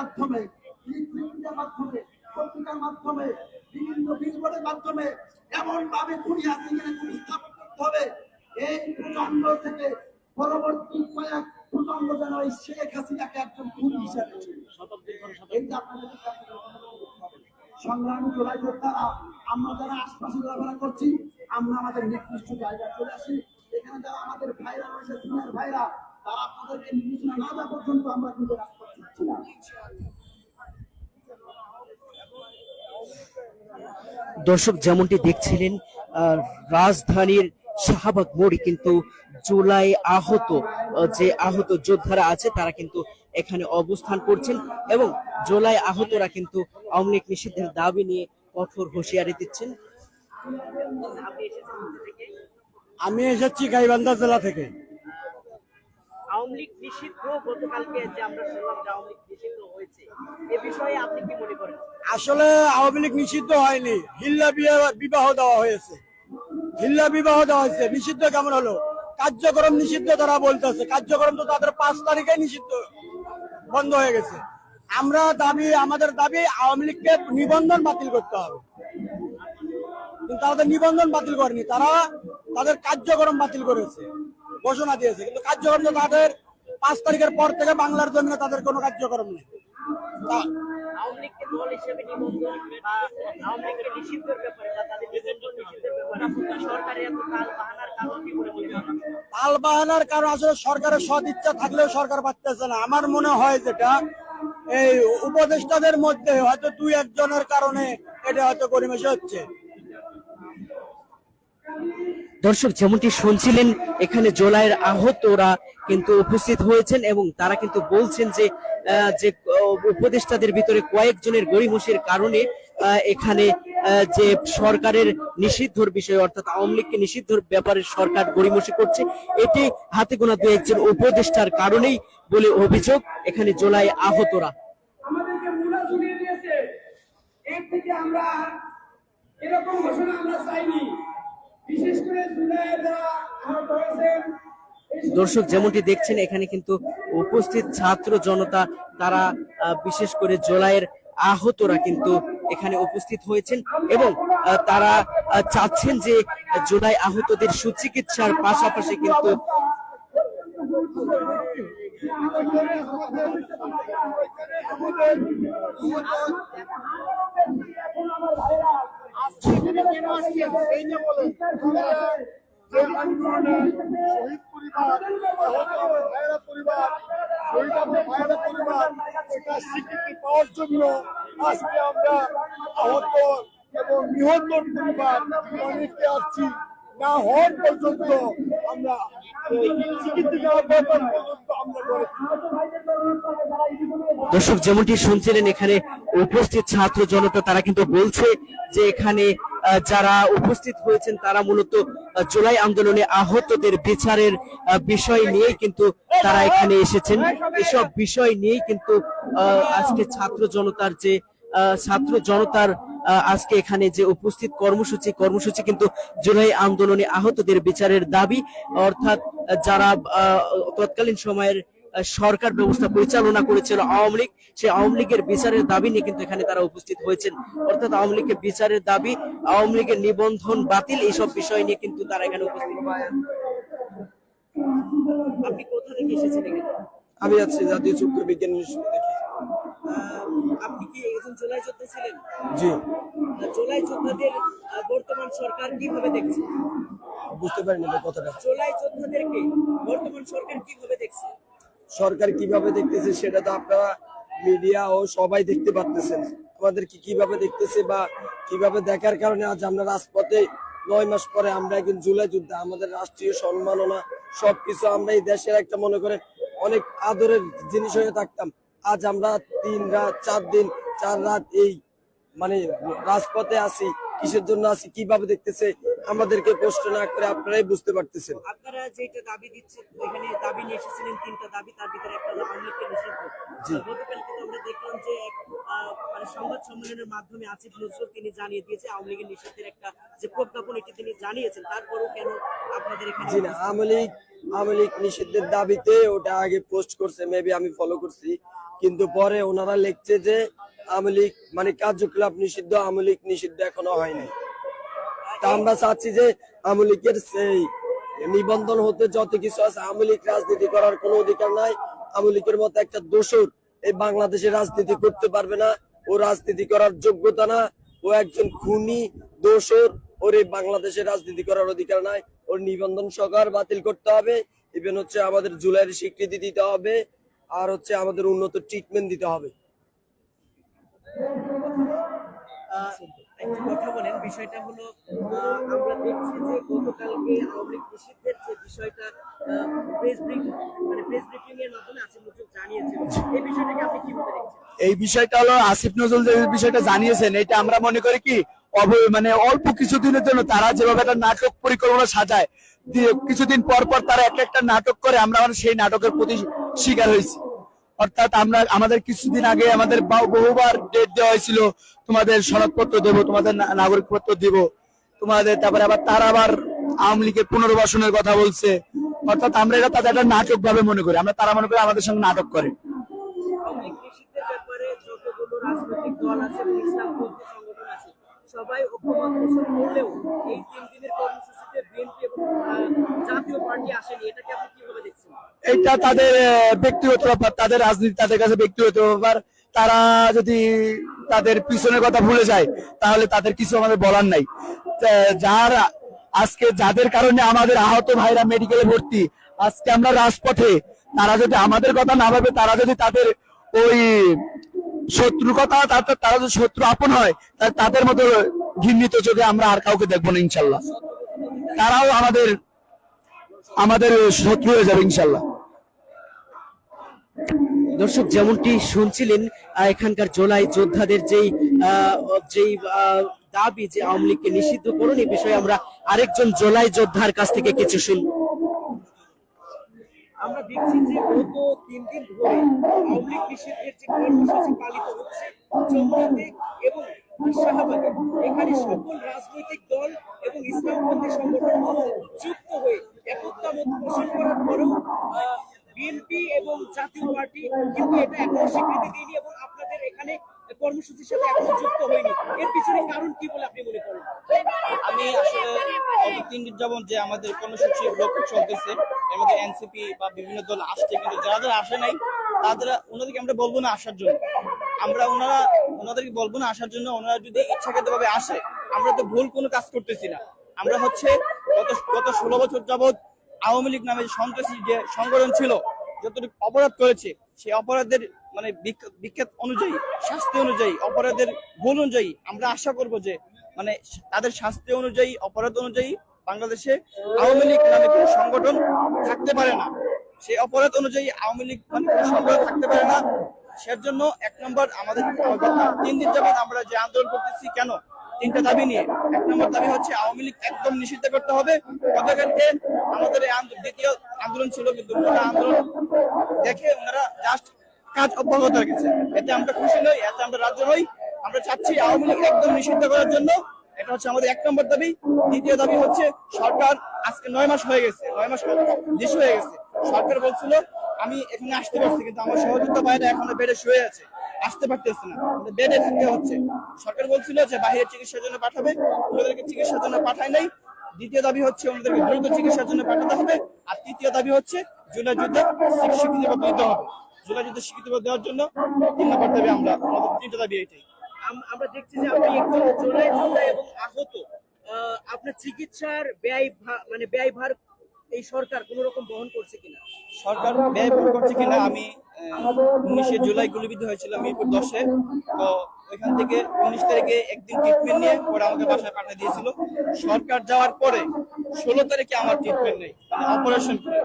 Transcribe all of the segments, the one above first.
মাধ্যমে পত্রিকার মাধ্যমে, বিভিন্ন বিলবোর্ডের মাধ্যমে এমন ভাবে হাসিনাকে স্থাপন করতে হবে। এই প্রচণ্ড থেকে পরবর্তী কয়েক প্রচণ্ড যেন এই শেখ হাসিনাকে একজন খুনি হিসাবে। এইটা আপনাদের যোদ্ধারা, আমরা যারা আশপাশে ঘোরাফেরা করছি, আমরা আমাদের নির্দিষ্ট জায়গায় চলে আসি। এখানে যারা আমাদের ভাইরা রয়েছে, সিনিয়র ভাইরা, তারা আপনাদেরকে নির্দেশনা না দেওয়া পর্যন্ত আমরা কিন্তু দর্শক যেমনটি দেখছিলেন আহ, রাজধানীর শাহবাগ মোড়ে কিন্তু জুলাই আহত যে আহত যোদ্ধারা আছে তারা কিন্তু এখানে অবস্থান করছেন এবং জুলাই আহতরা কিন্তু আওয়ামী লীগ নিষিদ্ধের দাবি নিয়ে কঠোর হুঁশিয়ারি দিচ্ছেন। আমি এসেছি গাইবান্ধা জেলা থেকে। আওয়ামী লীগ নিষিদ্ধ গতকালকে যে আমরা শুনলাম যে আওয়ামী লীগ নিষিদ্ধ হয়েছে, এ বিষয়ে আপনি কি মনে করেন? আসলে আওয়ামী লীগ নিষিদ্ধ হয়নি। হিল্লা বিবাহ দেওয়া হয়েছে। হিল্লা বিবাহ দেওয়া হয়েছে। নিষিদ্ধ কেমন হলো? কার্যক্রম নিষিদ্ধ তারা বলতেছে। কার্যক্রম তো তাদের পাঁচ তারিখে নিষিদ্ধ, বন্ধ হয়ে গেছে। আমরা দাবি আমাদের দাবি আওয়ামী লীগকে নিবন্ধন বাতিল করতে হবে। কিন্তু তাদের নিবন্ধন বাতিল করেনি। তারা তাদের কার্যক্রম বাতিল করেছে। ঘোষণা দিয়েছে। কিন্তু কার্যক্রম তো তাদের পাঁচ তারিখের পর থেকে বাংলার জন্য তাদের কোনো কার্যক্রম নেই। তাল বাহানার কারণ আসলে সরকারের সদ ইচ্ছা থাকলেও সরকার না। আমার মনে হয় যেটা এই উপদেষ্টাদের মধ্যে হয়তো দুই একজনের কারণে এটা হয়তো পরিবেশে হচ্ছে। দর্শক যেমনটি শুনছিলেন, এখানে জোলাইয়ের আহতরা কিন্তু উপস্থিত হয়েছেন এবং তারা কিন্তু বলছেন যে যে উপদেষ্টাদের ভিতরে কয়েকজনের গড়িমসির কারণে এখানে যে সরকারের নিষিদ্ধর বিষয় অর্থাৎ আওয়ামী লীগকে নিষিদ্ধর ব্যাপারে সরকার গড়িমসি করছে, এটি হাতে গোনা দু একজন উপদেষ্টার কারণেই বলে অভিযোগ, এখানে জোলাই আহতরা। আমরা এরকম ঘোষণা আমরা চাইনি। দর্শক যেমনটি দেখছেন, এখানে কিন্তু উপস্থিত ছাত্র জনতা, তারা বিশেষ করে জোলাইয়ের আহতরা কিন্তু এখানে উপস্থিত হয়েছেন এবং তারা চাচ্ছেন যে জোলাই আহতদের সুচিকিৎসার পাশাপাশি কিন্তু যে আন্দোলনে শহীদ পরিবার আহত পরিবার শহীদ আহত ভাইয়েরা পরিবার এটা স্বীকৃতি পাওয়ার জন্য আজকে আমরা আহত এবং নিহত পরিবার অনেকে আসছি। না হওয়ার পর্যন্ত আমরা এই স্বীকৃতি দেওয়ার ব্যাপার পর্যন্ত আমরা করেছি দর্শক যেমনটি শুনছিলেন এখানে উপস্থিত ছাত্র জনতা তারা কিন্তু বলছে যে এখানে যারা উপস্থিত হয়েছেন, তারা মূলত জুলাই আন্দোলনে আহতদের বিচারের বিষয় নিয়েই কিন্তু তারা এখানে এসেছেন। এসব বিষয় নিয়েই কিন্তু আজকে ছাত্র জনতার যে ছাত্র জনতার আজকে এখানে যে উপস্থিত কর্মসূচি কর্মসূচি কিন্তু জুলাই আন্দোলনে আহতদের বিচারের দাবি। অর্থাৎ যারা তৎকালীন সময়ের সরকার ব্যবস্থা পরিচালনা করেছিল আওয়ামী লীগ। সেই আওয়ামী লীগের বিচারের দাবি নিয়ে কিন্তু এখানে তারা উপস্থিত হয়েছেন। অর্থাৎ আওয়ামী লীগের বিচারের দাবি আওয়ামী লীগের নিবন্ধন বাতিল এইসব বিষয় নিয়ে কিন্তু তারা এখানে উপস্থিত আপনি কোথা থেকে এসেছেন আমি আছি জাতীয় চক্র বিজ্ঞান আহ, আপনি কি একজন জোলাই যোদ্ধা ছিলেন? জি। আহ, জোলাই যোদ্ধাদের বর্তমান সরকার কীভাবে দেখছে? বুঝতে পারিনি কথাটা। জোলাই যোদ্ধাদেরকে বর্তমান সরকার কীভাবে দেখছে? সরকার কীভাবে দেখতেছে সেটা তো আপনারা মিডিয়া ও সবাই দেখতে পারতেছেন। আমাদের কি কীভাবে দেখতেছে বা কীভাবে দেখার কারণে আজ আমরা রাজপথে নয় মাস পরে আমরা একদিন জুলাই যুদ্ধে, আমাদের রাষ্ট্রীয় সম্মাননা, সবকিছু আমরা এই দেশের একটা মনে করে অনেক আদরের জিনিস হয়ে থাকতাম। আজ আমরা তিন রাত, চার দিন, চার রাত এই মানে রাজপথে আছি, কিসের জন্য আছি, কীভাবে দেখতেছে আমাদেরকে প্রশ্ন না করে আপনারাই বুঝতে পারতেছেন। আপনারা যেটা দাবি দিচ্ছেন এখানে দাবি নিয়ে এসেছিলেন তিনটা দাবি তার ভিতরে একটা আওয়ামী নিষিদ্ধ। জি। গতকাল কিন্তু আমরা দেখলাম যে এক মানে সংবাদ সম্মেলনের মাধ্যমে আসিফ নজরুল তিনি জানিয়ে দিয়েছে আওয়ামী লীগের নিষিদ্ধের একটা যে প্রজ্ঞাপন এটি তিনি জানিয়েছেন। তারপরেও কেন আপনাদের এখানে জি না আওয়ামী লীগ আওয়ামী লীগ নিষিদ্ধের দাবিতে ওটা আগে পোস্ট করছে মেবি আমি ফলো করছি। কিন্তু পরে ওনারা লিখছে যে আওয়ামী লীগ মানে কার্যকলাপ নিষিদ্ধ আওয়ামী লীগ নিষিদ্ধ এখনও হয়নি। তা আমরা চাচ্ছি যে আওয়ামী লীগের সেই নিবন্ধন হতে যত কিছু আছে, আওয়ামী লীগ রাজনীতি করার কোনো অধিকার নাই। আওয়ামী লীগের মতো একটা দোষর এই বাংলাদেশে রাজনীতি করতে পারবে না। ও রাজনীতি করার যোগ্যতা না। ও একজন খুনি, দোষর। ওর এই বাংলাদেশে রাজনীতি করার অধিকার নাই। ওর নিবন্ধন সরকার বাতিল করতে হবে। ইভেন হচ্ছে আমাদের জুলাইয়ের স্বীকৃতি দিতে হবে। আর হচ্ছে আমাদের উন্নত ট্রিটমেন্ট দিতে হবে। কথা বলেন। বিষয়টা হলো আমরা দেখছি যে গতকালকে আওয়ামী লীগ নিষিদ্ধের যে বিষয়টা প্রেস ব্রিফিং মানে প্রেস ব্রিফিং এর মাধ্যমে আসিফ নজরুল জানিয়েছেন। এই বিষয়টাকে আপনি কীভাবে দেখছেন এই বিষয়টা হলো আসিফ নজরুল যে বিষয়টা জানিয়েছেন, এটা আমরা মনে করি কি মানে অল্প কিছুদিনের জন্য তারা যেভাবে একটা নাটক পরিকল্পনা সাজায় কিছুদিন পর পর তারা একটা একটা নাটক করে, আমরা মানে সেই নাটকের প্রতি শিকার হয়েছি। অর্থাৎ আমরা আমাদের কিছুদিন আগে আমাদের বহুবার ডেট দেওয়া হয়েছিল তোমাদের সনদপত্র দেব তোমাদের নাগরিকপত্র দিব। তোমাদের তারপরে আবার তারা আবার আওয়ামী লীগের পুনর্বাসনের কথা বলছে। অর্থাৎ আমরা এটা তাদের একটা নাটক ভাবে মনে করি। আমরা তারা মনে করি আমাদের সঙ্গে নাটক করে। সবাই পোষণ করলেও এই তিন দিনের আহ, এটা তাদের ব্যক্তিগত ব্যাপার, তাদের রাজনীতি, তাদের কাছে ব্যক্তিগত ব্যাপার। তারা যদি তাদের পিছনের কথা ভুলে যায়, তাহলে তাদের কিছু আমাদের বলার নাই। যার, আজকে যাদের কারণে আমাদের আহত ভাইরা মেডিকেলে ভর্তি, আজকে আমরা রাজপথে, তারা যদি আমাদের কথা না ভাবে, তারা যদি তাদের ওই শত্রু কথা তারা যদি শত্রু আপন হয় তাদের মতো ঘৃণিত চোখে আমরা আর কাউকে দেখব না, ইনশাল্লাহ। তারাও আমাদের আমাদের শত্রু হয়ে যাবে ইনশাল্লাহ। দর্শক যেমনটি শুনছিলেন এখানকার জোলাই যোদ্ধাদের যেই আহ, যেই দাবি যে আওয়ামী লীগকে নিষিদ্ধ করুন এই বিষয়ে আমরা আরেকজন জোলাই যোদ্ধার কাছ থেকে কিছু শুনব আমরা দেখছি যে গত তিন দিন ধরে আওয়ামী লীগ নিষিদ্ধের যে কর্মসূচি পালিত হচ্ছে এবং শাহবাগে এখানে সকল রাজনৈতিক দল এবং ইসলামপন্থী সংগঠন যুক্ত হয়ে একত্রামত পোষণ করার পরেও বিএনপি এবং জাতীয় পার্টি কিন্তু এটা এখনও স্বীকৃতি দিয়নি এবং আপনাদের এখানে কর্মসূচির সাথে এখনও যুক্ত হয়নি। এর পিছনে কারণ কি বলে আপনি মনে করেন? আমি আসলে তিন দিন যাবত যে আমাদের কর্মসূচি ব্লক চলতেছে, এর মধ্যে এনসিপি বা বিভিন্ন দল আসছে, কিন্তু যারা যারা আসে নাই, তাদের, ওনাদেরকে আমরা বলব না আসার জন্য। আমরা ওনারা ওনাদেরকে বলব না, আসার জন্য ওনারা যদি ইচ্ছাকৃত ভাবে আসে, আমরা তো ভুল কোনো কাজ করতেছি না। আমরা হচ্ছে গত গত ষোলো বছর যাবৎ আওয়ামী লীগ নামে সন্ত্রাসী যে সংগঠন ছিল, যতটুকু অপরাধ করেছে, সেই অপরাধের মানে বিখ্যাত অনুযায়ী, শাস্তি অনুযায়ী, অপরাধের ভুল অনুযায়ী আমরা আশা করব যে মানে তাদের শাস্তি অনুযায়ী, অপরাধ অনুযায়ী বাংলাদেশে আওয়ামী লীগ নামে কোনো সংগঠন থাকতে পারে না। সেই অপরাধ অনুযায়ী আওয়ামী লীগ মানে কোনো সংগঠন থাকতে পারে না। সেজন্য এক নম্বর আমাদের তিন দিন যাবত আমরা যে আন্দোলন করতেছি, কেন? তিনটা দাবি নিয়ে। এক নম্বর দাবি হচ্ছে আওয়ামী লীগ একদম নিষিদ্ধ করতে হবে। গতকালকে আমাদের দ্বিতীয় আন্দোলন ছিল, কিন্তু আন্দোলন দেখে ওনারা জাস্ট কাজ অব্যাহত রেখেছে। এতে আমরা খুশি নই, এতে আমরা রাজ্য নই। আমরা চাচ্ছি আওয়ামী লীগ একদম নিষিদ্ধ করার জন্য। এটা হচ্ছে আমাদের এক নম্বর দাবি। দ্বিতীয় দাবি হচ্ছে সরকার আজকে নয় মাস হয়ে গেছে, নয় মাস বেশি হয়ে গেছে। সরকার বলছিল আমি এখানে আসতে পারছি কিন্তু আমার সহযোগিতা বাইরে এখনও বেডে শুয়ে আছে। আসতে পারতেছে না। বেডে থাকতে হচ্ছে। সরকার বলছিল যে বাইরে চিকিৎসার জন্য পাঠাবে ওনাদেরকে চিকিৎসার জন্য পাঠায় নাই। দ্বিতীয় দাবি হচ্ছে ওনাদেরকে দ্রুত চিকিৎসার জন্য পাঠাতে হবে। আর তৃতীয় দাবি হচ্ছে জুলাই যুদ্ধে স্বীকৃতিপত্র দিতে হবে। জুলাই যুদ্ধে স্বীকৃতিপত্র দেওয়ার জন্য তিন নম্বর দাবি আমরা আমাদের তিনটা দাবি এটাই। আমরা দেখছি যে আপনি একজন জোলাই যোদ্ধা এবং আহত। আহ, আপনার চিকিৎসার ব্যয় মানে ব্যয় ভার এই সরকার কোন রকম বহন করছে কিনা? সরকার ব্যয় করছে কিনা আমি উনিশে জুলাই গুলিবিদ্ধ হয়েছিলাম মিরপুর দশে। তো ওইখান থেকে উনিশ তারিখে একদিন ট্রিটমেন্ট নিয়ে পরে আমাকে বাসায় পাঠিয়ে দিয়েছিল। সরকার যাওয়ার পরে ষোলো তারিখে আমার ট্রিটমেন্ট নেই মানে অপারেশন করে।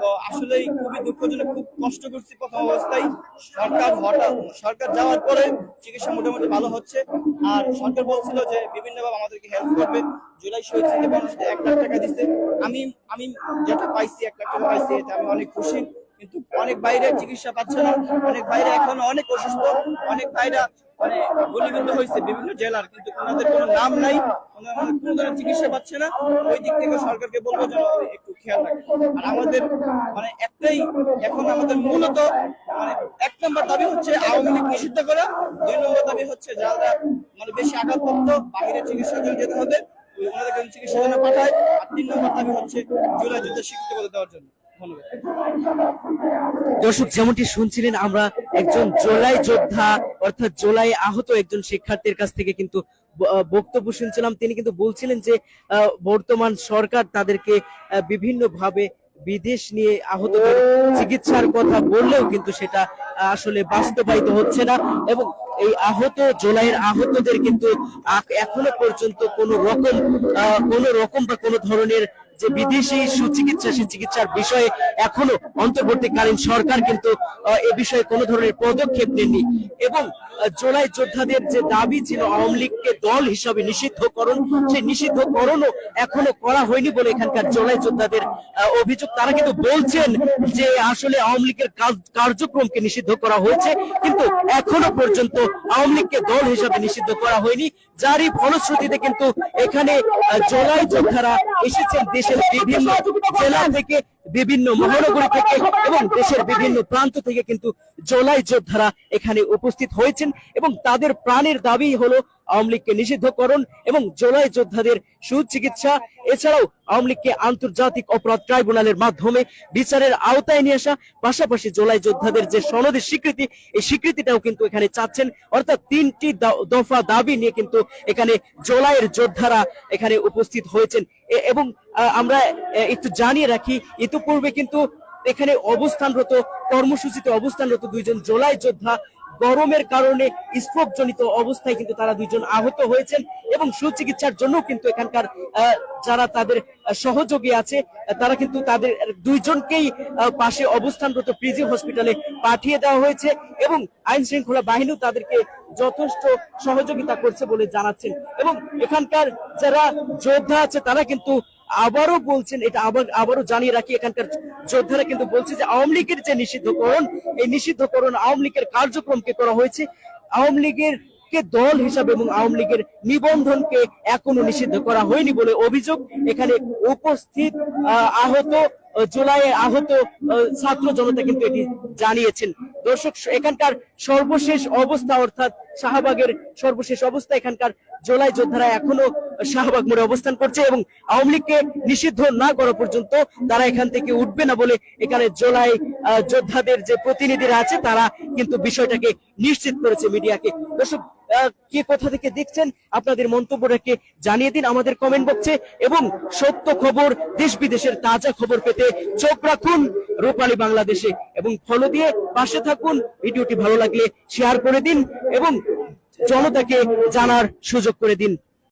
তো আসলেই খুবই দুঃখজনক খুব কষ্ট করছি প্রথম অবস্থায়। সরকার হঠাৎ সরকার যাওয়ার পরে চিকিৎসা মোটামুটি ভালো হচ্ছে। আর সরকার বলছিল যে বিভিন্নভাবে আমাদেরকে হেল্প করবে। জুলাই শহীদ থেকে মানুষ এক লাখ টাকা দিচ্ছে আমি আমি যেটা পাইছি এক লাখ টাকা পাইছি এতে আমি অনেক খুশি। কিন্তু অনেক বাইরে চিকিৎসা পাচ্ছে না। অনেক বাইরে এখন অনেক অসুস্থ। অনেক বাইরা মানে গুলিবিদ্ধ হয়েছে বিভিন্ন জেলার, কিন্তু ওনাদের কোনো নাম নাই। কোনো ধরনের চিকিৎসা পাচ্ছে না। ওই দিক থেকে সরকারকে বলব যেন একটু খেয়াল রাখে আর আমাদের মানে একটাই, এখন আমাদের মূলত মানে এক নম্বর দাবি হচ্ছে আওয়ামী লীগ নিষিদ্ধ করা। দুই নম্বর দাবি হচ্ছে যারা মানে বেশি আঘাতপ্রাপ্ত বাইরে চিকিৎসার জন্য যেতে হবে, ওই ওনাদেরকে চিকিৎসার জন্য পাঠায়। আর তিন নম্বর দাবি হচ্ছে জুলাই যুদ্ধের স্বীকৃতি করে দেওয়ার জন্য। দর্শক, যেমনটি শুনছিলেন, আমরা একজন জোলাই যোদ্ধা, অর্থাৎ জোলাই আহত একজন শিক্ষার্থীর কাছ থেকে কিন্তু বক্তব্য শুনছিলাম। তিনি কিন্তু বলছিলেন যে বর্তমান সরকার তাদেরকে বিভিন্ন ভাবে বিদেশ নিয়ে আহতদের চিকিৎসার কথা বললেও কিন্তু সেটা আসলে বাস্তবায়িত হচ্ছে না এবং এই আহত, জোলাইয়ের আহতদের কিন্তু এখনও পর্যন্ত কোনো রকম কোনো রকম বা কোনো ধরনের যে বিদেশি সুচিকিৎসা, সেই চিকিৎসার বিষয়ে এখনও অন্তর্বর্তীকালীন সরকার কিন্তু এ বিষয়ে কোনো ধরনের পদক্ষেপ নেননি। এবং জোলাই যোদ্ধাদের যে দাবি ছিল আওয়ামী লীগকে দল হিসাবে নিষিদ্ধকরণ, সেই নিষিদ্ধকরণও এখনও করা হয়নি বলে এখানকার জোলাই যোদ্ধাদের অভিযোগ। তারা কিন্তু বলছেন যে আসলে আওয়ামী লীগের কার্যক্রমকে নিষিদ্ধ করা হয়েছে, কিন্তু এখনও পর্যন্ত আওয়ামী লীগকে দল হিসাবে নিষিদ্ধ করা হয়নি। যারই ফলশ্রুতিতে কিন্তু এখানে জোলাই যোদ্ধারা এসেছেন জেলা থেকে বিভিন্ন মহানগরী থেকে এবং দেশের বিভিন্ন প্রান্ত থেকে কিন্তু জোলাই যোদ্ধারা এখানে উপস্থিত হয়েছেন এবং তাদের প্রাণের দাবি হলো আওয়ামী লীগকে নিষিদ্ধকরণ এবং জোলাই যোদ্ধাদের সুচিকিৎসা। এছাড়াও আওয়ামী লীগকে আন্তর্জাতিক অপরাধ ট্রাইব্যুনালের মাধ্যমে বিচারের আওতায় নিয়ে আসা পাশাপাশি জোলাই যোদ্ধাদের যে সনদের স্বীকৃতি এই স্বীকৃতিটাও কিন্তু এখানে চাচ্ছেন। অর্থাৎ তিনটি দফা দাবি নিয়ে কিন্তু এখানে জোলাইয়ের যোদ্ধারা এখানে উপস্থিত হয়েছেন। এবং আমরা একটু জানিয়ে রাখি ইতিপূর্বে কিন্তু এখানে অবস্থানরত, কর্মসূচিতে অবস্থানরত দুইজন জোলাই যোদ্ধা। গরমের কারণে স্ট্রোক জনিত অবস্থায় কিন্তু তারা দুইজন আহত হয়েছেন এবং সুচিকিৎসার জন্য কিন্তু এখানকার যারা তাদের সহযোগী আছে, তারা কিন্তু তাদের দুইজনকেই পাশে অবস্থানরত পিজি হসপিটালে পাঠিয়ে দেওয়া হয়েছে এবং আইন শৃঙ্খলা বাহিনীও তাদেরকে যথেষ্ট সহযোগিতা করছে বলে জানাচ্ছেন। এবং এখানকার যারা যোদ্ধা আছে, তারা কিন্তু আবারও বলছেন এটা আবার আবারও জানিয়ে রাখি এখানকার যোদ্ধারা কিন্তু বলছে যে আওয়ামী লীগের যে নিষিদ্ধকরণ এই নিষিদ্ধকরণ আওয়ামী লীগের কার্যক্রমকে করা হয়েছে। আওয়ামী লীগের কে দল হিসাবে এবং আওয়ামী লীগের নিবন্ধনকে এখনও নিষিদ্ধ করা হয়নি বলে অভিযোগ এখানে উপস্থিত আহ, আহত জুলাইয়ে আহত ছাত্র জনতা কিন্তু এটি জানিয়েছেন। দর্শক এখানকার সর্বশেষ অবস্থা অর্থাৎ শাহবাগের সর্বশেষ অবস্থা এখানকার জোলাই যোদ্ধারা এখনও শাহবাগ মোড়ে অবস্থান করছে এবং আওয়ামী লীগকে নিষিদ্ধ না করা পর্যন্ত তারা এখান থেকে উঠবে না বলে এখানে জোলাই যোদ্ধাদের যে প্রতিনিধিরা আছে তারা কিন্তু বিষয়টাকে নিশ্চিত করেছে মিডিয়াকে। দর্শক কে কোথা থেকে দেখছেন আপনাদের মন্তব্যটাকে জানিয়ে দিন আমাদের কমেন্ট বক্সে এবং সত্য খবর দেশ বিদেশের তাজা খবর পেতে চোখ রাখুন রূপালী বাংলাদেশে এবং ফলো দিয়ে পাশে থাকুন। ভিডিওটি ভালো লাগলে শেয়ার করে দিন এবং জনতাকে জানার সুযোগ করে দিন।